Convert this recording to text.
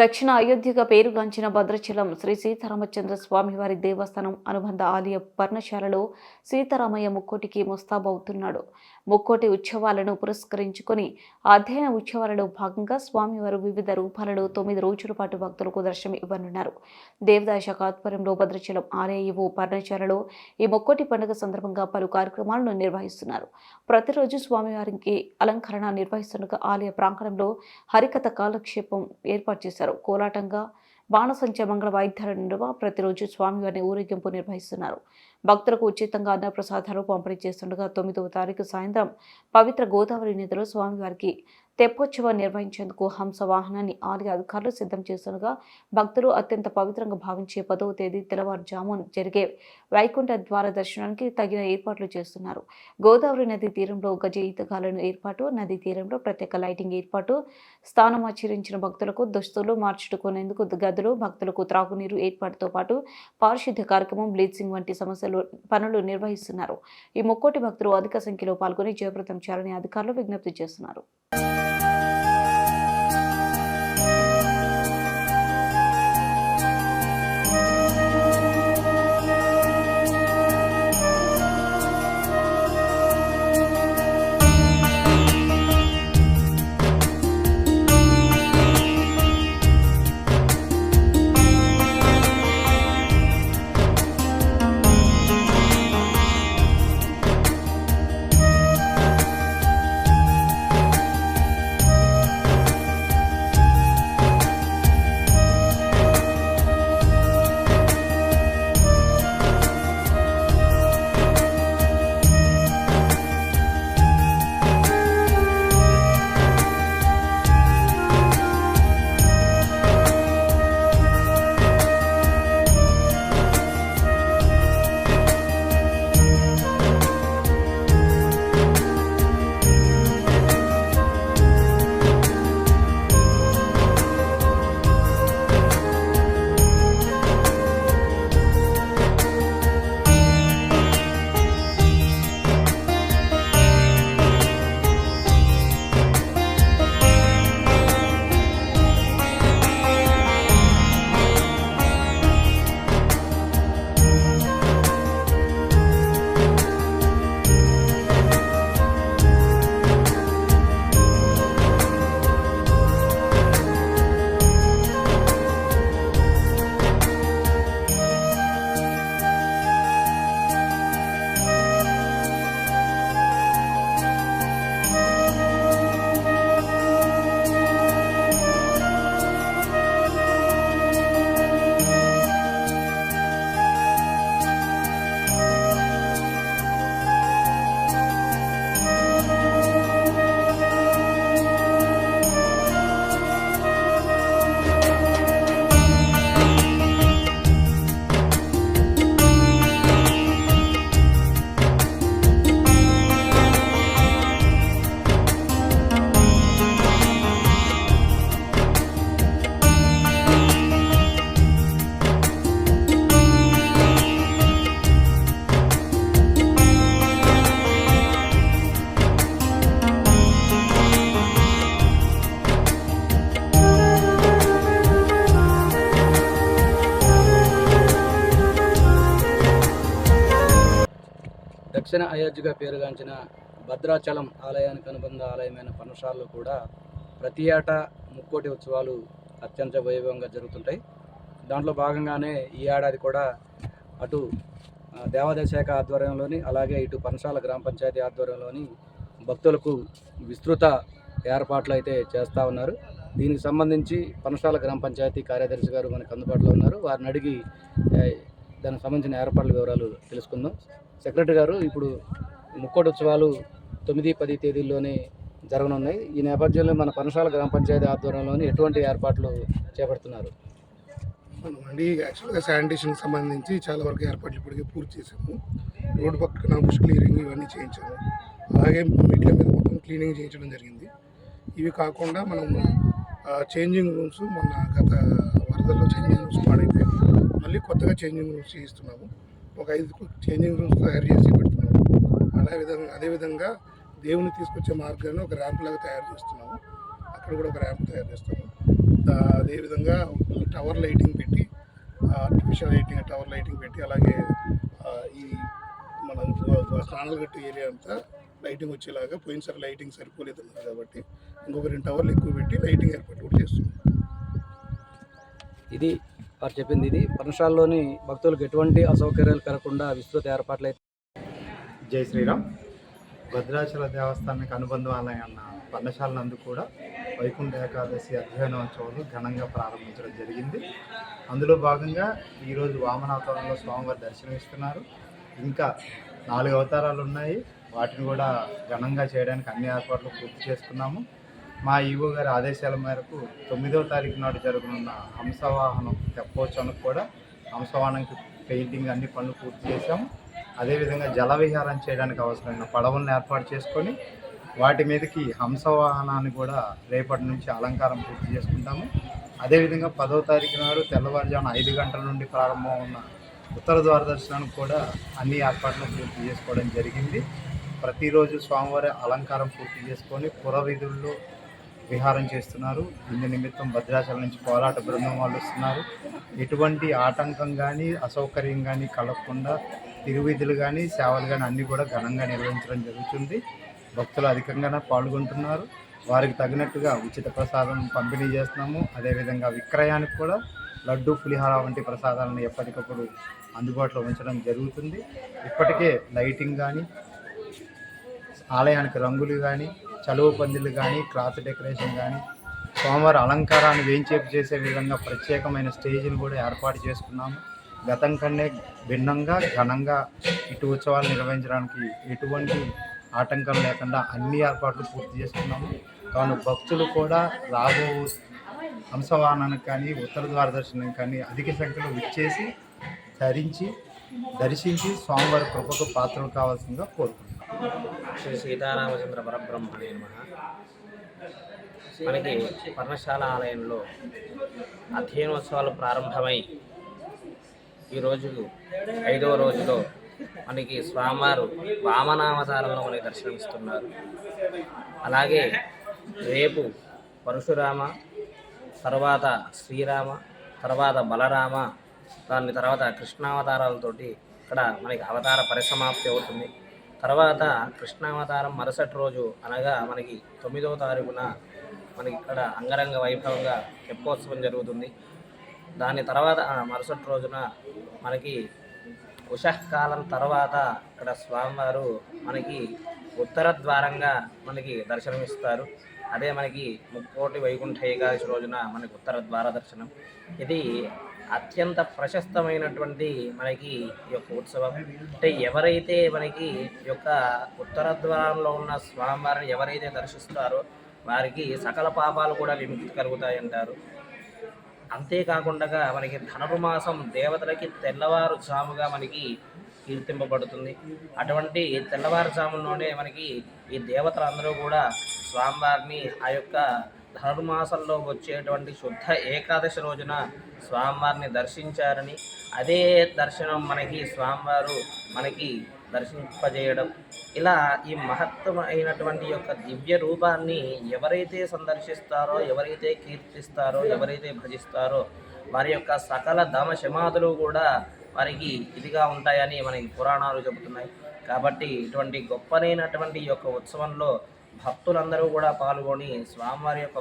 దక్షిణ అయోధ్యగా పేరుగాంచిన భద్రాచలం శ్రీ సీతారామచంద్ర స్వామివారి దేవస్థానం అనుబంధ ఆలయ పర్ణశాలలో సీతారామయ్య ముక్కోటికి ముస్తాబవుతున్నాడు ముక్కోటి ఉత్సవాలను పురస్కరించుకొని అధ్యయన ఉత్సవాలలో భాగంగా స్వామివారు వివిధ రూపాలలో తొమ్మిది రోజుల పాటు భక్తులకు దర్శనం ఇవ్వనున్నారు. దేవదాయ శాఖ ఆధ్వర్యంలో భద్రాచలం ఆలయ ఇవో పర్ణశాలలో ఈ మొక్కోటి పండుగ సందర్భంగా పలు కార్యక్రమాలను నిర్వహిస్తున్నారు. ప్రతిరోజు స్వామివారికి అలంకరణ నిర్వహిస్తుండగా ఆలయ ప్రాంగణంలో హరికథ కాలక్షేపం ఏర్పాటు చేశారు. కోలాటంగా బాణసంచ మంగళ వాయిద్యాల నడుమ ప్రతిరోజు స్వామివారిని ఊరేగింపు నిర్వహిస్తున్నారు. భక్తులకు ఉచితంగా అన్నప్రసాదాలు పంపిణీ చేస్తుండగా తొమ్మిదవ తారీఖు సాయంత్రం పవిత్ర గోదావరి నదిలో స్వామివారికి తెప్పోత్సవం నిర్వహించేందుకు హంస వాహనాన్ని ఆలయ అధికారులు సిద్ధం చేస్తుండగా భక్తులు అత్యంత పవిత్రంగా భావించే పదవ తేదీ తెల్లవారుజామున జరిగే వైకుంఠ ద్వార దర్శనానికి తగిన ఏర్పాట్లు చేస్తున్నారు. గోదావరి నది తీరంలో గజ ఈతగాలను ఏర్పాటు నది తీరంలో ప్రత్యేక లైటింగ్ ఏర్పాటు స్థానం ఆచరించిన భక్తులకు దుస్తులు మార్చుకునేందుకు గదులు భక్తులకు త్రాగునీరు ఏర్పాటుతో పాటు పారిశుద్ధ్య కార్యక్రమం బ్లీచింగ్ వంటి సమస్యలు పనులు నిర్వహిస్తున్నారు. ఈ ముక్కోటి భక్తులు అధిక సంఖ్యలో పాల్గొని జయప్రదం చేయాలని అధికారులు విజ్ఞప్తి చేస్తున్నారు. దక్షిణ అయోధ్యగా పేరుగాంచిన భద్రాచలం ఆలయానికి అనుబంధ ఆలయమైన పనశాలలో కూడా ప్రతి ఏటా ముక్కోటి ఉత్సవాలు అత్యంత వైభవంగా జరుగుతుంటాయి. దాంట్లో భాగంగానే ఈ ఏడాది కూడా అటు ఆ, దేవాదాయ శాఖ ఆధ్వర్యంలోని అలాగే ఇటు పనశాల గ్రామ పంచాయతీ ఆధ్వర్యంలోని భక్తులకు విస్తృత ఏర్పాట్లు అయితే చేస్తూ ఉన్నారు. దీనికి సంబంధించి పనశాల గ్రామ పంచాయతీ కార్యదర్శి గారు మనకు అందుబాటులో ఉన్నారు. వారిని అడిగి దానికి సంబంధించిన ఏర్పాట్ల వివరాలు తెలుసుకుందాం. సెక్రటరీ గారు ఇప్పుడు ముక్కోటి ఉత్సవాలు తొమ్మిది పది తేదీల్లోనే జరగనున్నాయి. ఈ నేపథ్యంలో మన పనసాల గ్రామ పంచాయతీ ఆధ్వర్యంలోని ఎటువంటి ఏర్పాట్లు చేపడుతున్నారు? మనం అండి యాక్చువల్గా శానిటేషన్కి సంబంధించి చాలా వరకు ఏర్పాట్లు ఇప్పటికే పూర్తి చేసాము రోడ్డు పక్కన బుష్ క్లియరింగ్ ఇవన్నీ చేయించాము. అలాగే మెట్ల మీద మొత్తం క్లీనింగ్ చేయించడం జరిగింది. ఇవి కాకుండా మనం చేంజింగ్ రూమ్స్ మొన్న గత వరదల్లో చేంజింగ్ రూమ్స్ పాడైపోయాయి మళ్ళీ కొత్తగా చేంజింగ్ రూమ్స్ చేయిస్తున్నాము. ఒక ఐదు చేంజింగ్ రూమ్స్ తయారు చేసి పెడుతున్నాము. అలా విధంగా అదేవిధంగా దేవుని తీసుకొచ్చే మార్గాన్ని ఒక ర్యాంప్ లాగా తయారు చేస్తున్నాము. అక్కడ కూడా ఒక ర్యాంప్ తయారు చేస్తాము. అదేవిధంగా టవర్ లైటింగ్ పెట్టి ఆర్టిఫిషియల్ లైటింగ్ టవర్ లైటింగ్ పెట్టి అలాగే ఈ మన స్నానాలు కట్టే ఏరియా అంతా లైటింగ్ వచ్చేలాగా పోయినసారి లైటింగ్ సరిపోలేదు కాబట్టి ఇంకొక రెండు టవర్లు ఎక్కువ పెట్టి లైటింగ్ ఏర్పాటు కూడా చేస్తున్నాం ఇది వారు చెప్పింది ఇది. పర్ణశాలలోని భక్తులకు ఎటువంటి అసౌకర్యాలు కలగకుండా విస్తృత ఏర్పాట్లు అయితే జై శ్రీరామ్. భద్రాచల దేవస్థానానికి అనుబంధం ఆలయం అన్న పర్ణశాల నందు కూడా వైకుంఠ ఏకాదశి అధ్యయనోత్సవాలు ఘనంగా ప్రారంభించడం జరిగింది. అందులో భాగంగా ఈరోజు వామనావతారంలో స్వామివారి దర్శనమిస్తున్నారు. ఇంకా నాలుగు అవతారాలు ఉన్నాయి. వాటిని కూడా ఘనంగా చేయడానికి అన్ని ఏర్పాట్లు పూర్తి చేసుకున్నాము. మా ఈవో గారి ఆదేశాల మేరకు తొమ్మిదవ తారీఖు నాడు జరగనున్న హంసవాహనం తెప్పోత్సవానికి కూడా హంసవాహనంకి పెయింటింగ్ అన్ని పనులు పూర్తి చేశాము. అదేవిధంగా జల విహారం చేయడానికి అవసరమైన పడవలను ఏర్పాటు చేసుకొని వాటి మీదకి హంసవాహనాన్ని కూడా రేపటి నుంచి అలంకారం పూర్తి చేసుకుంటాము. అదేవిధంగా పదో తారీఖు నాడు తెల్లవారుజామున ఐదు గంటల నుండి ప్రారంభం ఉన్న ఉత్తర ద్వార దర్శనానికి కూడా అన్ని ఏర్పాట్లు పూర్తి చేసుకోవడం జరిగింది. ప్రతిరోజు స్వామివారి అలంకారం పూర్తి చేసుకొని పురవిధుల్లో విహారం చేస్తున్నారు. ఇందు నిమిత్తం భద్రాచలం నుంచి పోరాట బృందం వాళ్ళు వస్తున్నారు. ఎటువంటి ఆటంకం కానీ అసౌకర్యం కానీ కలగకుండా తిరువిధులు కానీ సేవలు కానీ అన్నీ కూడా ఘనంగా నిర్వహించడం జరుగుతుంది. భక్తులు అధికంగానే పాల్గొంటున్నారు. వారికి తగినట్టుగా ఉచిత ప్రసాదం పంపిణీ చేస్తున్నాము. అదేవిధంగా విక్రయానికి కూడా లడ్డు పులిహార వంటి ప్రసాదాలను ఎప్పటికప్పుడు అందుబాటులో ఉంచడం జరుగుతుంది. ఇప్పటికే లైటింగ్ కానీ ఆలయానికి రంగులు కానీ చలువ పందిళ్ళు కానీ క్లాత్ డెకరేషన్ కానీ స్వామివారి అలంకారాన్ని వేయించేపు చేసే విధంగా ప్రత్యేకమైన స్టేజీని కూడా ఏర్పాటు చేసుకున్నాము. గతం కంటే భిన్నంగా ఘనంగా ఇటు ఉత్సవాలు నిర్వహించడానికి ఎటువంటి ఆటంకం లేకుండా అన్ని ఏర్పాట్లు పూర్తి చేసుకున్నాము. కావున భక్తులు కూడా రాబో హంసవాహనానికి కానీ ఉత్తర ద్వార దర్శనం కానీ అధిక సంఖ్యలో విచ్చేసి ధరించి దర్శించి స్వామివారి కృపకు పాత్రలు కావాల్సిందిగా కోరుకుంటున్నాం శ్రీ సీతారామచంద్ర పరబ్రహ్మణే నమ. మనకి పర్ణశాల ఆలయంలో అధ్యయనోత్సవాలు ప్రారంభమై ఈరోజు ఐదవ రోజులో మనకి స్వామివారు వామనావతారంలో మనకి దర్శనమిస్తున్నారు. అలాగే రేపు పరశురామ తర్వాత శ్రీరామ తర్వాత బలరామ దాని తర్వాత కృష్ణావతారాలతోటి ఇక్కడ మనకి అవతార పరిసమాప్తి అవుతుంది. తర్వాత కృష్ణావతారం మరుసటి రోజు అనగా మనకి తొమ్మిదవ తారీఖున మనకి ఇక్కడ అంగరంగ వైభవంగా తెప్పోత్సవం జరుగుతుంది. దాని తర్వాత ఆ మరుసటి రోజున మనకి ఉషకాలం తర్వాత ఇక్కడ స్వామివారు మనకి ఉత్తర ద్వారంగా మనకి దర్శనమిస్తారు. అదే మనకి ముక్కోటి వైకుంఠ ఏకాదశి రోజున మనకి ఉత్తర ద్వార దర్శనం. ఇది అత్యంత ప్రశస్తమైనటువంటి మనకి ఈ యొక్క ఉత్సవం. అంటే ఎవరైతే మనకి ఈ యొక్క ఉత్తర ద్వారంలో ఉన్న స్వామివారిని ఎవరైతే దర్శిస్తారో వారికి సకల పాపాలు కూడా విముక్తి కలుగుతాయంటారు. అంతేకాకుండా మనకి ధనుర్మాసం దేవతలకి తెల్లవారుజాముగా మనకి కీర్తింపబడుతుంది. అటువంటి తెల్లవారుజాములోనే మనకి ఈ దేవతలందరూ కూడా స్వామివారిని ఆ యొక్క ధనుర్మాసంలో వచ్చేటువంటి శుద్ధ ఏకాదశి రోజున స్వామివారిని దర్శించారని అదే దర్శనం మనకి స్వామివారు మనకి దర్శింపజేయడం. ఇలా ఈ మహత్తమైనటువంటి యొక్క దివ్య రూపాన్ని ఎవరైతే సందర్శిస్తారో ఎవరైతే కీర్తిస్తారో ఎవరైతే భజిస్తారో వారి యొక్క సకల దమశమాదులు కూడా వారికి ఇదిగా ఉంటాయని మనకి పురాణాలు చెబుతున్నాయి. కాబట్టి ఇటువంటి గొప్పనైనటువంటి యొక్క ఉత్సవంలో భక్తులందరూ కూడా పాల్గొని స్వామివారి యొక్క